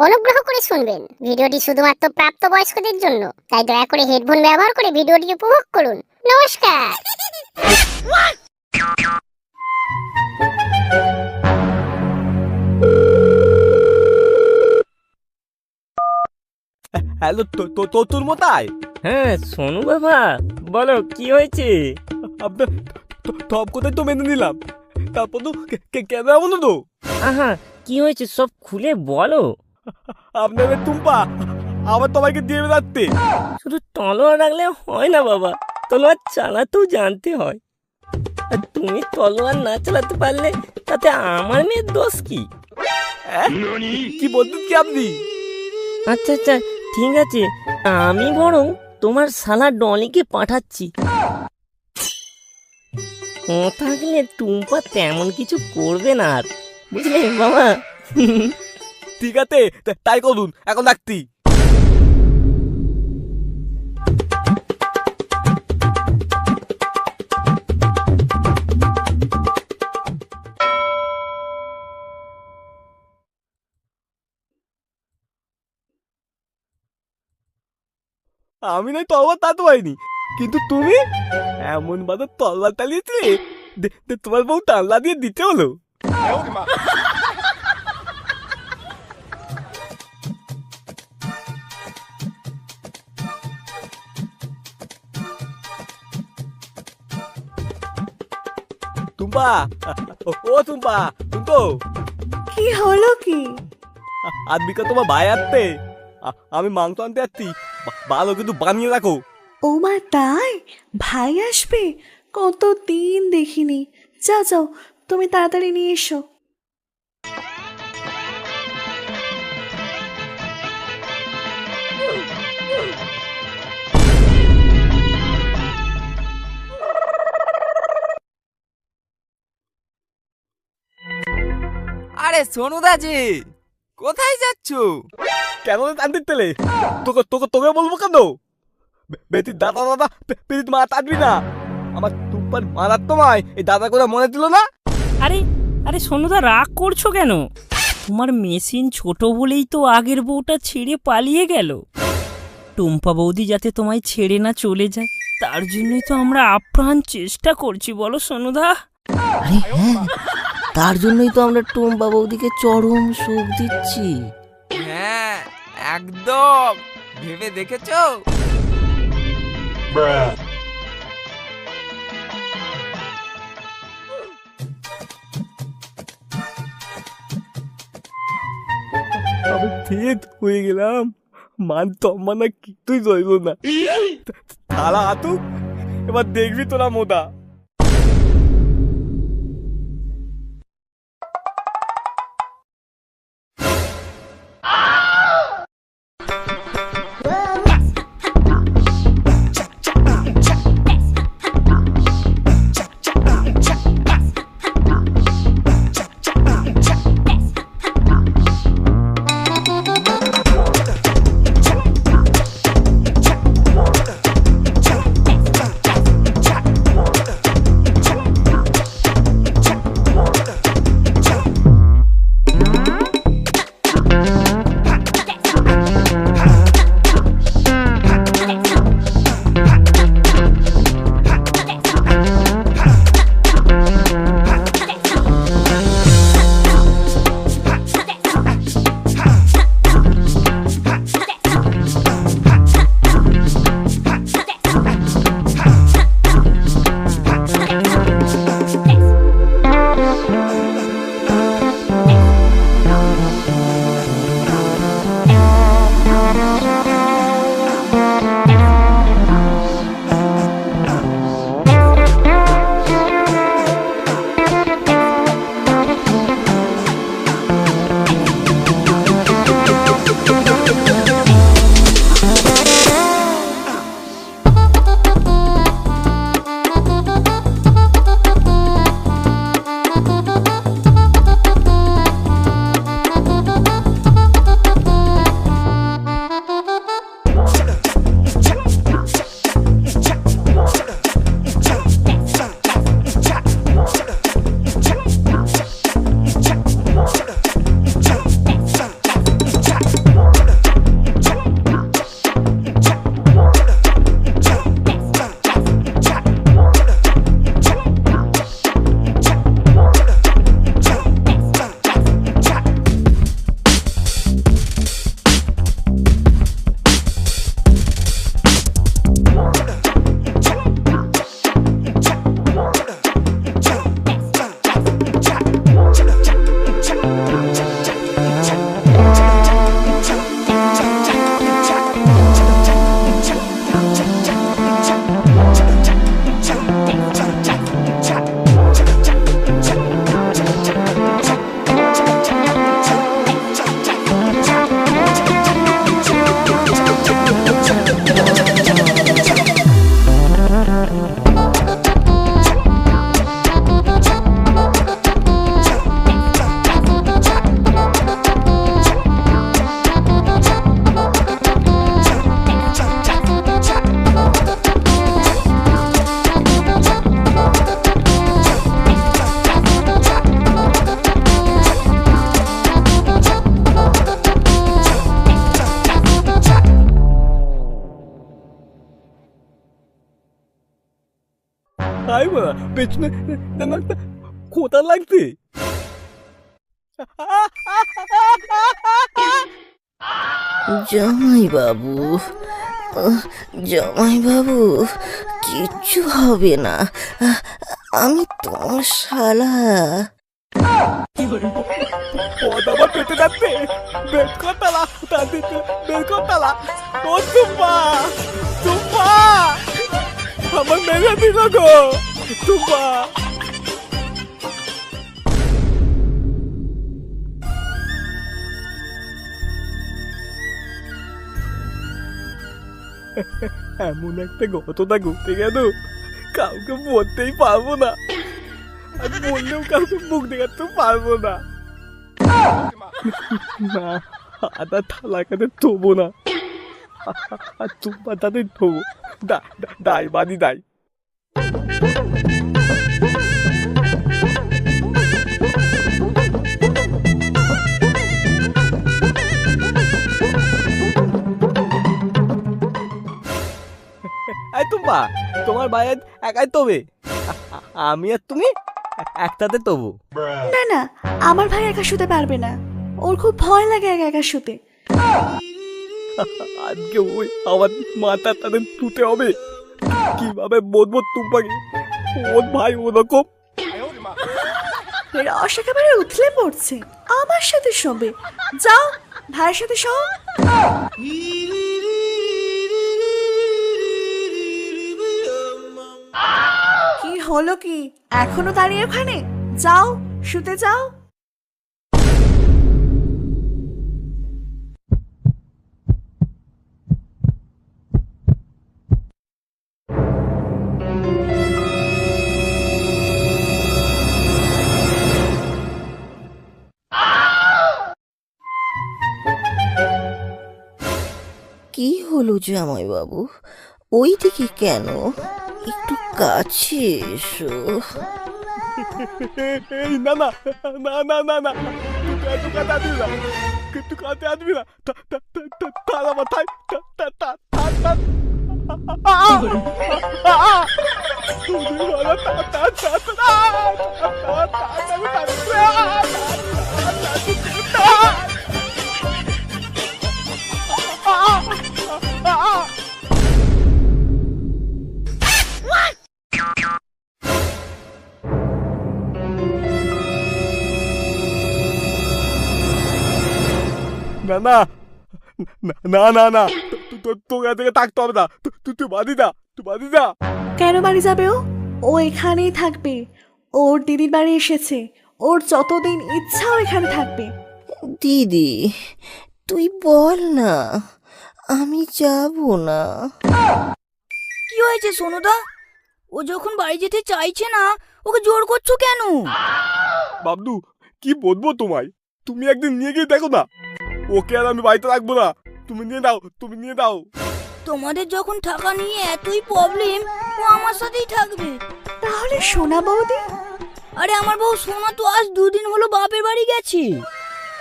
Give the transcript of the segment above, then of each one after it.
অনুগ্রহ করে শুনবেন। ভিডিওটি শুধুমাত্র প্রাপ্তবয়স্কদের জন্য। তাই দয়া করে হেডফোন ব্যবহার করে ভিডিওটি উপভোগ করুন। নমস্কার। হ্যালো তো তো তো তোর মতায় হ্যাঁ সোনু বাবা বলো কি হয়েছে? সব কথাই তো মেনে নিলাম। তারপর তো কে- কে- কেন এমন তো। আহা কি হয়েছে সব খুলে বলো। আপনার এবার টুম্পা আবার তোমাকে দিয়ে বেড়াতে শুধু তলোয়ার রাখলে হয় না বাবা তলোয়ার চালাতেও জানতে হয়। আর তুমি তলোয়ার না চালাতে পারলে তাতে আমার মেয়ের দোষ কি? কি বলতেন কি আপনি? আচ্ছা আচ্ছা ঠিক আছে আমি বরং তোমার শালা ডলিকে পাঠাচ্ছি। ও থাকলে টুম্পা তেমন কিছু করবে না আর। বুঝলে বাবা? ঠিক আছে? তাই করুন, এখন রাখতি আমি নয় তলবার তাতে পারিনি কিন্তু তুমি এমন বাদে তলবার দে তোমার বউ টাল্লা দিয়ে দিতে হলো। টুম্পা ও তুম্বা টুম্পা টুম্পো কি হলো কি? আদবিকা তোমার ভাই আসতে আমি মাংস আনতে আসছি ভালো কিন্তু বানিয়ে রাখো। ও মা তাই? ভাই আসবে? কত দিন দেখিনি। যা যাও তুমি তাড়াতাড়ি নিয়ে এসো। আরে সোনুদা জি কোথায় যাচ্ছ? কেন আনতে তেলে? তোকে তোকে তোকে বলব কেন? বে- বেটি দাদা দাদা পেটি মা টানবি না। আমার টুম্পার মারার তোমায় এই দাদা করে মনে দিল না? আরে আরে সোনুদা রাগ করছ কেন? তোমার মেশিন ছোট বলেই তো আগের বউটা ছেড়ে পালিয়ে গেল। টুম্পা বৌদি যাতে তোমায় ছেড়ে না চলে যায় তার জন্যই তো আমরা আপ্রাণ চেষ্টা করছি বলো সোনুদা আরে হ্যাঁ। তার জন্যই তো আমরা টুম্পা বৌদিকে চরম সুখ দিচ্ছি। হ্যাঁ একদম। ভেবে দেখেছ? আমি ঠিক হয়ে গেলাম। মান তম্মানা কিছুই রইল না। তালা হাতুক এবার দেখবি তোরা মোদা। জামাই বাবু জামাই বাবু কিচ্ছু হবে না। আমি তোমার শালা। আমার পেটে যাচ্ছে। বেড কতালা তাদের বেড কতালা আমার মেরে দিল গো। তুম্পা এমন একটা ঘটনা ঘটে গেল কাউকে বলতেই পারব না। আর বললেও কাউকে মুখ দেখাতে পারব না। না, আদা থালা কাতে থবো না। চুম্পা তাদের থবো দাই, বাদি দাই। এই তোমার বাইরে একাই তবে। আমি আর তুমি একটাতে তবু। না না, আমার ভাই একা শুতে পারবে না। ওর খুব ভয় লাগে একা একা শুতে। আজকে ওই আমার মাথা তাদের তুতে হবে। কীভাবে বলব তুম্পাকে ওর ভাই ওরকম। রস একেবারে উথলে পড়ছে। আমার সাথে শোবে। যাও, ভাইয়ের সাথে শো। কি হলো কি? এখনও দাঁড়িয়ে ওখানে? যাও, শুতে যাও। জামাইবাবু ওই দিকে কেন একটু কাছে এসো না না না না না না এত কথা দিবি না কিন্তু কাতে আসবি না তারা মাথায় Ah! না না না না না তো- তো- তোকে থেকে থাকতে হবে না। তুই তুই বাদি দা তুই বাদি দা। কেন বাড়ি যাবে ও? ও এখানেই থাকবে। ওর দিদির বাড়ি এসেছে। ওর যতদিন ইচ্ছা ও এখানে থাকবে। দিদি তুই বল না। আমি যাব না। কি হয়েছে সোনুদা? ও যখন বাড়ি যেতে চাইছে না ওকে জোর করছ কেন? বাবদু কি বলব তোমায়? তুমি একদিন নিয়ে গিয়ে দেখো না। ওকে আর আমি বাড়িতে রাখব না। তুমি নিয়ে দাও তুমি নিয়ে দাও তোমাদের যখন থাকা নিয়ে এতই প্রবলেম ও আমার সাথেই থাকবে। তাহলে সোনা বৌদি? আরে আমার বউ সোনা তো আজ দুদিন হলো বাপের বাড়ি গেছে।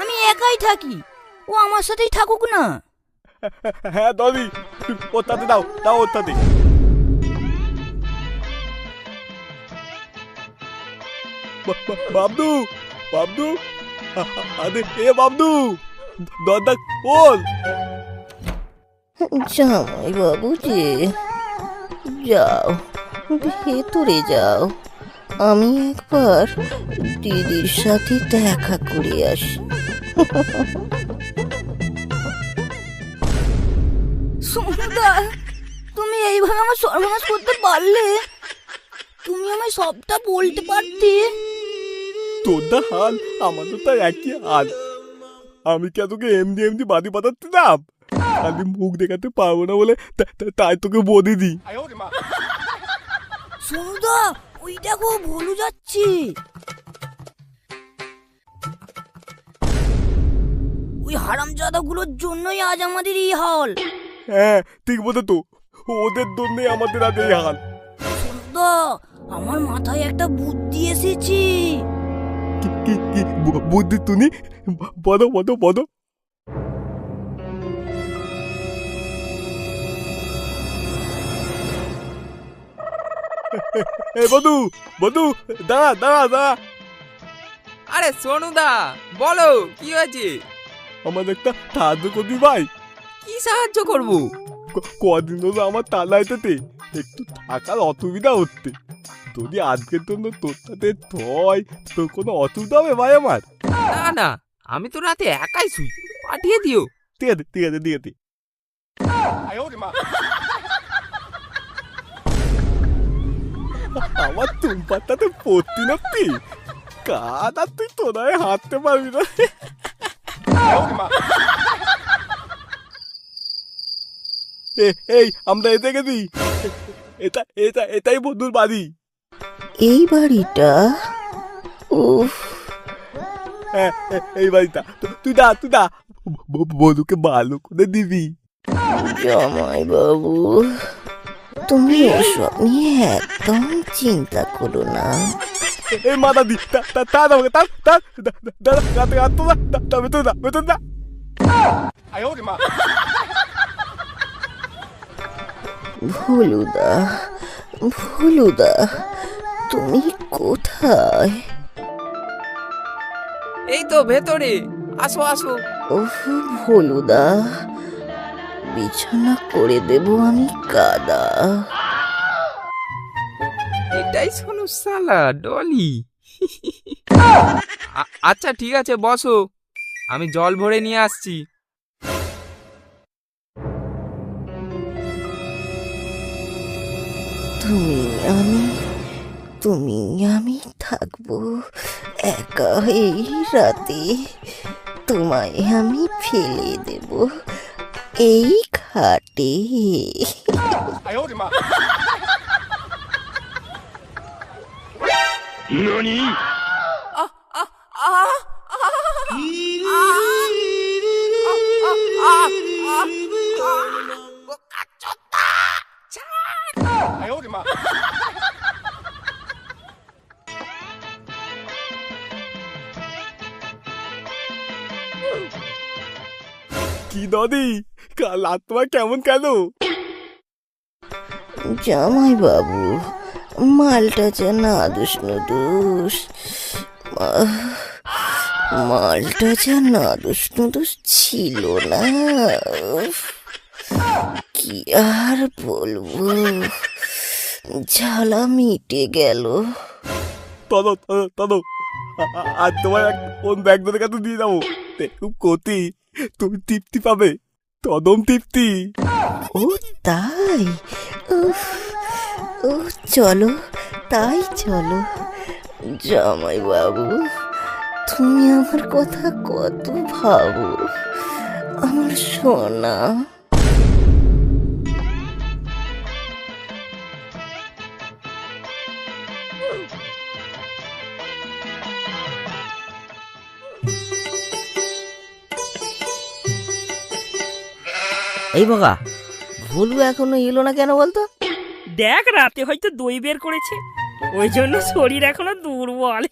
আমি একাই থাকি। ও আমার সাথেই থাকুক না। হ্যাঁ দাদি ওর তাতে দাও দাও ওর তাতে বা- বা- বাবদু বাবদু আরে, এ বাবদু দরজা খোল। জামাই বাবু যে, যাও, ভেতরে যাও। আমি একবার দিদির সাথে দেখা করে আসি। তুমি এইভাবে আমার সর্বনাশ করতে পারলে? তুমি আমায় সবটা বলতে পারতে? তোর দা হাল আমাদের তো একই হাল। আমি কি তোকে এমনি এমনি বাদি পাতাচ্ছি না আমি মুখ দেখাতে পারব না বলে তাই তোকে বদি দিই সোনুদা ওই দেখো ভুলু যাচ্ছে। ওই হারামজাদাগুলোর জন্যই আজ আমাদের এই হাল। হ্যাঁ ঠিক বলে তো ওদের জন্যই আমাদের আজ এই হাল। আমার মাথায় একটা বুদ্ধি এসেছে। কি কি কি বুদ্ধি তুমি? বলো বলো বলো। এই বধু বধু দাঁড়া দাঁড়া দাঁড়া। আরে সোনুদা বলো কি হয়েছে? আমার একটা সাহায্য করবি ভাই। কি সাহায্য করব? কদিন হলো আমার তালায় তালাইতেতে একটু থাকার অসুবিধা হচ্ছে। যদি আজকের জন্য তোর সাথে থয় তোর কোনো অসুবিধা হবে ভাই আমার? না না আমি তো রাতে একাই শুই পাঠিয়ে দিও। ঠিক আছে ঠিক আছে ঠিক আছে। আমার তুমপাতাতে পড়তি নাতি কাদ তুই তোরায় হাঁটতে পারবি না এ, এই আমরা এতে গেছি এটা এটা এটাই বন্ধুর বাড়ি এই বাড়িটা উফ হ্যাঁ হ্যাঁ, এই বাড়িটা তুই দা তুই দা বধুকে ভালো করে দিবি জামাই বাবু তুমি ওসব নিয়ে একদম চিন্তা করো না এই মা দাদি তা আমাকে তা তা দাদা রাতে রাত তো না বেতন না বেতন না ভুলুদা ভুলুদা তুমি কোথায়? এই তো ভেতরে আসো আসো। ওহ ভোলুদা বিছানা করে দেব আমি কাদা। এটাই শোনো সালা ডলি। আচ্ছা ঠিক আছে বসো। আমি জল ভরে নিয়ে আসছি। তুমি আমি তুমি আমি থাকব একা এই রাতে। তোমায় আমি ফেলে দেব এই খাটে। কি দাদি কাল রাত তোমার কেমন কেন? জামাই বাবু মালটা যে না দুষ নুদুস মালটা যে না দুষ ছিল না। কি আর বলব? ঝালা মিটে গেল। তদো তদো তদো আর তোমার এক কোন ব্যাগ ধরে কাছে দিয়ে যাব? খুব কতি তুমি তৃপ্তি পাবে। তদম তৃপ্তি। ও তাই? ও চলো, তাই চলো। জামাই বাবু, তুমি আমার কথা কত ভাবো। আমার সোনা। এই বাবা ভুলু এখনও এলো না কেন বলতো? দেখ রাতে হয়তো দই বের করেছে। ওই জন্য শরীর এখনও দুর্বল।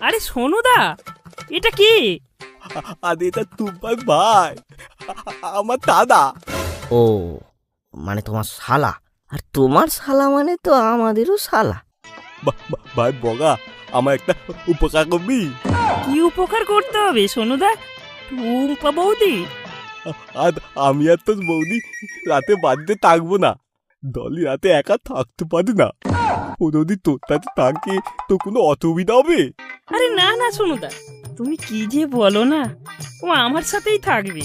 আরে সোনুদা এটা কি? আর এটা তোমার ভাই। আমার দাদা। ও মানে তোমার শালা। আর তোমার শালা মানে তো আমাদেরও শালা। বা- বা- ভাই বগা আমার একটা উপকার করবি? কি উপকার করতে হবে সোনুদা? টুম্পা বৌদি। আর আমি আর তোর বৌদি রাতে বাড়িতে থাকব না। দলি রাতে একা থাকতে পারি না। ও যদি তোর সাথে থাকে তো কোনো অসুবিধা হবে? আরে না না সোনুদা। তুমি কি যে বলো না ও আমার সাথেই থাকবে।